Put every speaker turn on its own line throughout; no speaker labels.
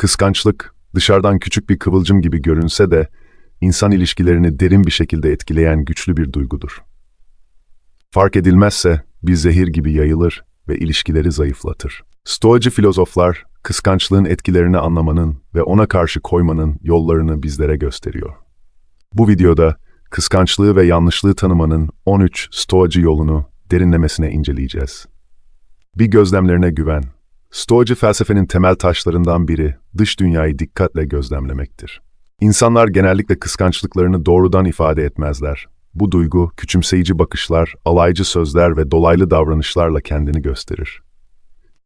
Kıskançlık, dışarıdan küçük bir kıvılcım gibi görünse de, insan ilişkilerini derin bir şekilde etkileyen güçlü bir duygudur. Fark edilmezse bir zehir gibi yayılır ve ilişkileri zayıflatır. Stoacı filozoflar, kıskançlığın etkilerini anlamanın ve ona karşı koymanın yollarını bizlere gösteriyor. Bu videoda, kıskançlığı ve yanlışlığı tanımanın 13 Stoacı yolunu derinlemesine inceleyeceğiz. Bir gözlemlerine güven. Stoacı felsefenin temel taşlarından biri dış dünyayı dikkatle gözlemlemektir. İnsanlar genellikle kıskançlıklarını doğrudan ifade etmezler. Bu duygu, küçümseyici bakışlar, alaycı sözler ve dolaylı davranışlarla kendini gösterir.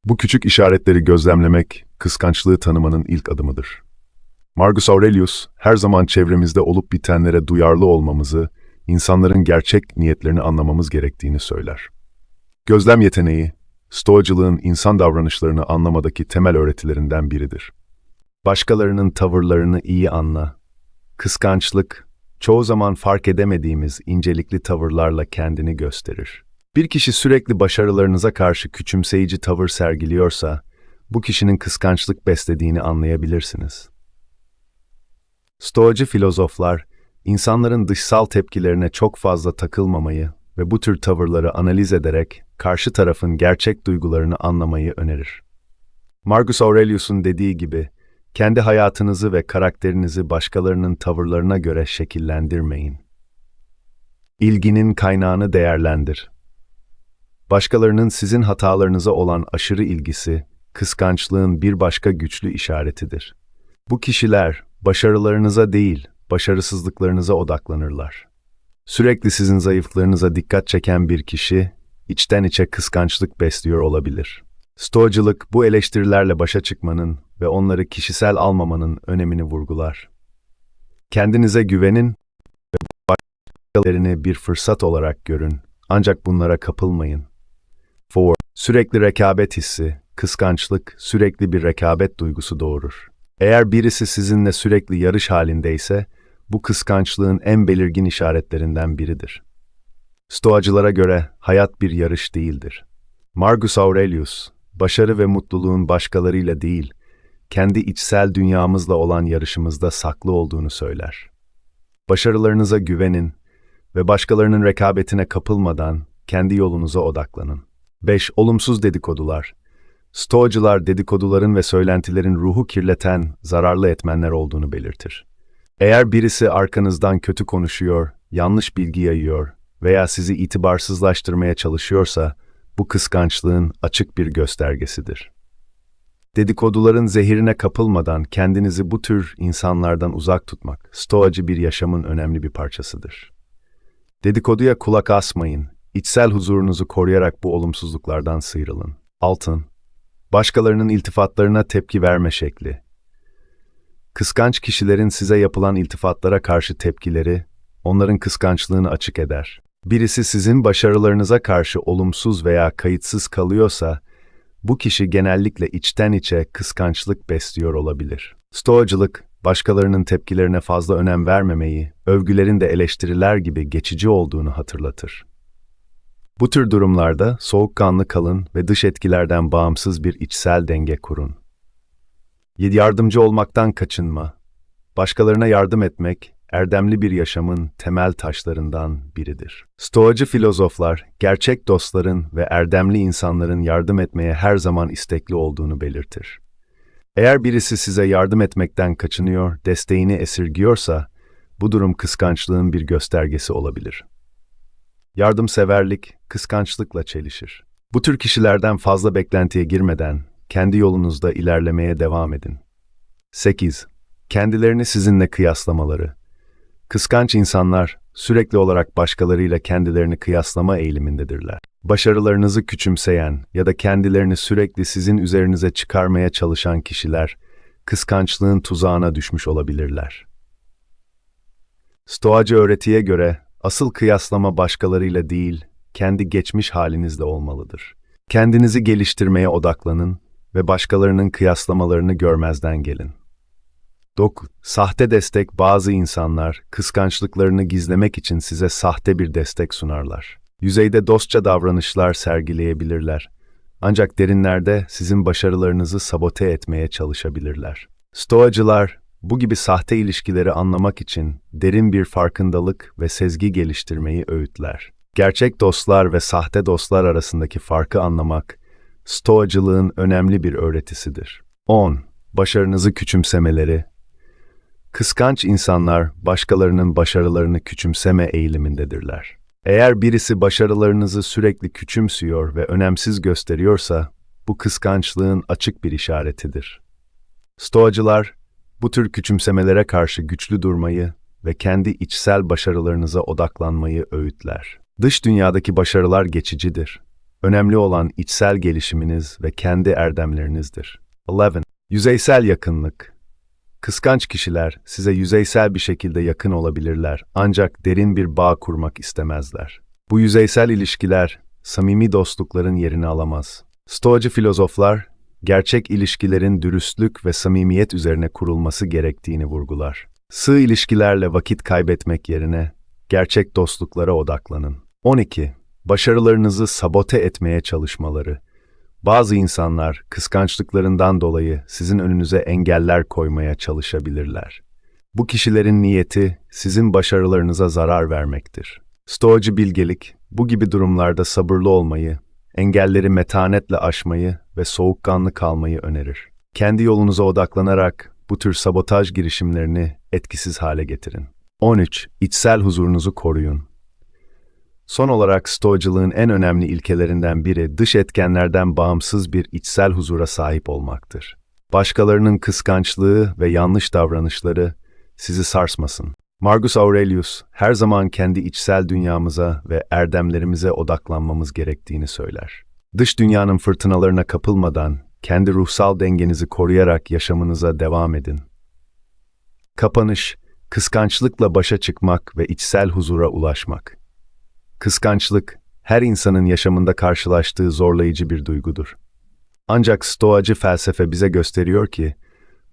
Bu küçük işaretleri gözlemlemek, kıskançlığı tanımanın ilk adımıdır. Marcus Aurelius, her zaman çevremizde olup bitenlere duyarlı olmamızı, insanların gerçek niyetlerini anlamamız gerektiğini söyler. Gözlem yeteneği, Stoacılığın insan davranışlarını anlamadaki temel öğretilerinden biridir. Başkalarının tavırlarını iyi anla. Kıskançlık, çoğu zaman fark edemediğimiz incelikli tavırlarla kendini gösterir. Bir kişi sürekli başarılarınıza karşı küçümseyici tavır sergiliyorsa, bu kişinin kıskançlık beslediğini anlayabilirsiniz. Stoacı filozoflar, insanların dışsal tepkilerine çok fazla takılmamayı ve bu tür tavırları analiz ederek karşı tarafın gerçek duygularını anlamayı önerir. Marcus Aurelius'un dediği gibi, kendi hayatınızı ve karakterinizi başkalarının tavırlarına göre şekillendirmeyin. İlginin kaynağını değerlendir. Başkalarının sizin hatalarınıza olan aşırı ilgisi, kıskançlığın bir başka güçlü işaretidir. Bu kişiler başarılarınıza değil, başarısızlıklarınıza odaklanırlar. Sürekli sizin zayıflarınıza dikkat çeken bir kişi, içten içe kıskançlık besliyor olabilir. Stoacılık bu eleştirilerle başa çıkmanın ve onları kişisel almamanın önemini vurgular. Kendinize güvenin ve başkalarını bir fırsat olarak görün. Ancak bunlara kapılmayın. 4. Sürekli rekabet hissi, kıskançlık sürekli bir rekabet duygusu doğurur. Eğer birisi sizinle sürekli yarış halindeyse, bu kıskançlığın en belirgin işaretlerinden biridir. Stoacılara göre hayat bir yarış değildir. Marcus Aurelius, başarı ve mutluluğun başkalarıyla değil, kendi içsel dünyamızla olan yarışımızda saklı olduğunu söyler. Başarılarınıza güvenin ve başkalarının rekabetine kapılmadan kendi yolunuza odaklanın. 5. Olumsuz dedikodular. Stoacılar dedikoduların ve söylentilerin ruhu kirleten, zararlı etmenler olduğunu belirtir. Eğer birisi arkanızdan kötü konuşuyor, yanlış bilgi yayıyor veya sizi itibarsızlaştırmaya çalışıyorsa, bu kıskançlığın açık bir göstergesidir. Dedikoduların zehirine kapılmadan kendinizi bu tür insanlardan uzak tutmak, stoacı bir yaşamın önemli bir parçasıdır. Dedikoduya kulak asmayın, içsel huzurunuzu koruyarak bu olumsuzluklardan sıyrılın. Altın, başkalarının iltifatlarına tepki verme şekli. Kıskanç kişilerin size yapılan iltifatlara karşı tepkileri, onların kıskançlığını açık eder. Birisi sizin başarılarınıza karşı olumsuz veya kayıtsız kalıyorsa, bu kişi genellikle içten içe kıskançlık besliyor olabilir. Stoacılık, başkalarının tepkilerine fazla önem vermemeyi, övgülerin de eleştiriler gibi geçici olduğunu hatırlatır. Bu tür durumlarda soğukkanlı kalın ve dış etkilerden bağımsız bir içsel denge kurun. Yardımcı olmaktan kaçınma. Başkalarına yardım etmek, erdemli bir yaşamın temel taşlarından biridir. Stoacı filozoflar, gerçek dostların ve erdemli insanların yardım etmeye her zaman istekli olduğunu belirtir. Eğer birisi size yardım etmekten kaçınıyor, desteğini esirgiyorsa, bu durum kıskançlığın bir göstergesi olabilir. Yardımseverlik, kıskançlıkla çelişir. Bu tür kişilerden fazla beklentiye girmeden, kendi yolunuzda ilerlemeye devam edin. 8. Kendilerini sizinle kıyaslamaları. Kıskanç insanlar sürekli olarak başkalarıyla kendilerini kıyaslama eğilimindedirler. Başarılarınızı küçümseyen ya da kendilerini sürekli sizin üzerinize çıkarmaya çalışan kişiler kıskançlığın tuzağına düşmüş olabilirler. Stoacı öğretiye göre asıl kıyaslama başkalarıyla değil, kendi geçmiş halinizle olmalıdır. Kendinizi geliştirmeye odaklanın ve başkalarının kıyaslamalarını görmezden gelin. Dok, sahte destek bazı insanlar kıskançlıklarını gizlemek için size sahte bir destek sunarlar. Yüzeyde dostça davranışlar sergileyebilirler. Ancak derinlerde sizin başarılarınızı sabote etmeye çalışabilirler. Stoacılar, bu gibi sahte ilişkileri anlamak için derin bir farkındalık ve sezgi geliştirmeyi öğütler. Gerçek dostlar ve sahte dostlar arasındaki farkı anlamak, Stoacılığın önemli bir öğretisidir. 10. Başarınızı küçümsemeleri Kıskanç insanlar başkalarının başarılarını küçümseme eğilimindedirler. Eğer birisi başarılarınızı sürekli küçümsüyor ve önemsiz gösteriyorsa, bu kıskançlığın açık bir işaretidir. Stoacılar, bu tür küçümsemelere karşı güçlü durmayı ve kendi içsel başarılarınıza odaklanmayı öğütler. Dış dünyadaki başarılar geçicidir. Önemli olan içsel gelişiminiz ve kendi erdemlerinizdir. 11. Yüzeysel yakınlık Kıskanç kişiler size yüzeysel bir şekilde yakın olabilirler ancak derin bir bağ kurmak istemezler. Bu yüzeysel ilişkiler samimi dostlukların yerini alamaz. Stoacı filozoflar gerçek ilişkilerin dürüstlük ve samimiyet üzerine kurulması gerektiğini vurgular. Sığ ilişkilerle vakit kaybetmek yerine gerçek dostluklara odaklanın. 12. Başarılarınızı sabote etmeye çalışmaları. Bazı insanlar kıskançlıklarından dolayı sizin önünüze engeller koymaya çalışabilirler. Bu kişilerin niyeti sizin başarılarınıza zarar vermektir. Stoacı bilgelik, bu gibi durumlarda sabırlı olmayı, engelleri metanetle aşmayı ve soğukkanlı kalmayı önerir. Kendi yolunuza odaklanarak bu tür sabotaj girişimlerini etkisiz hale getirin. 13. İçsel huzurunuzu koruyun. Son olarak stoacılığın en önemli ilkelerinden biri dış etkenlerden bağımsız bir içsel huzura sahip olmaktır. Başkalarının kıskançlığı ve yanlış davranışları sizi sarsmasın. Marcus Aurelius her zaman kendi içsel dünyamıza ve erdemlerimize odaklanmamız gerektiğini söyler. Dış dünyanın fırtınalarına kapılmadan kendi ruhsal dengenizi koruyarak yaşamınıza devam edin. Kapanış, kıskançlıkla başa çıkmak ve içsel huzura ulaşmak. Kıskançlık, her insanın yaşamında karşılaştığı zorlayıcı bir duygudur. Ancak stoacı felsefe bize gösteriyor ki,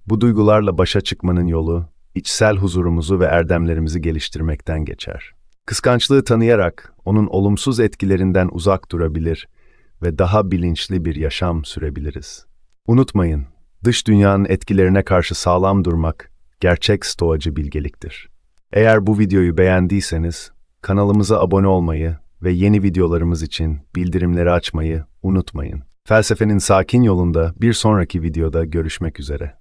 bu duygularla başa çıkmanın yolu, içsel huzurumuzu ve erdemlerimizi geliştirmekten geçer. Kıskançlığı tanıyarak, onun olumsuz etkilerinden uzak durabilir ve daha bilinçli bir yaşam sürebiliriz. Unutmayın, dış dünyanın etkilerine karşı sağlam durmak, gerçek stoacı bilgeliktir. Eğer bu videoyu beğendiyseniz, Kanalımıza abone olmayı ve yeni videolarımız için bildirimleri açmayı unutmayın. Felsefenin sakin yolunda bir sonraki videoda görüşmek üzere.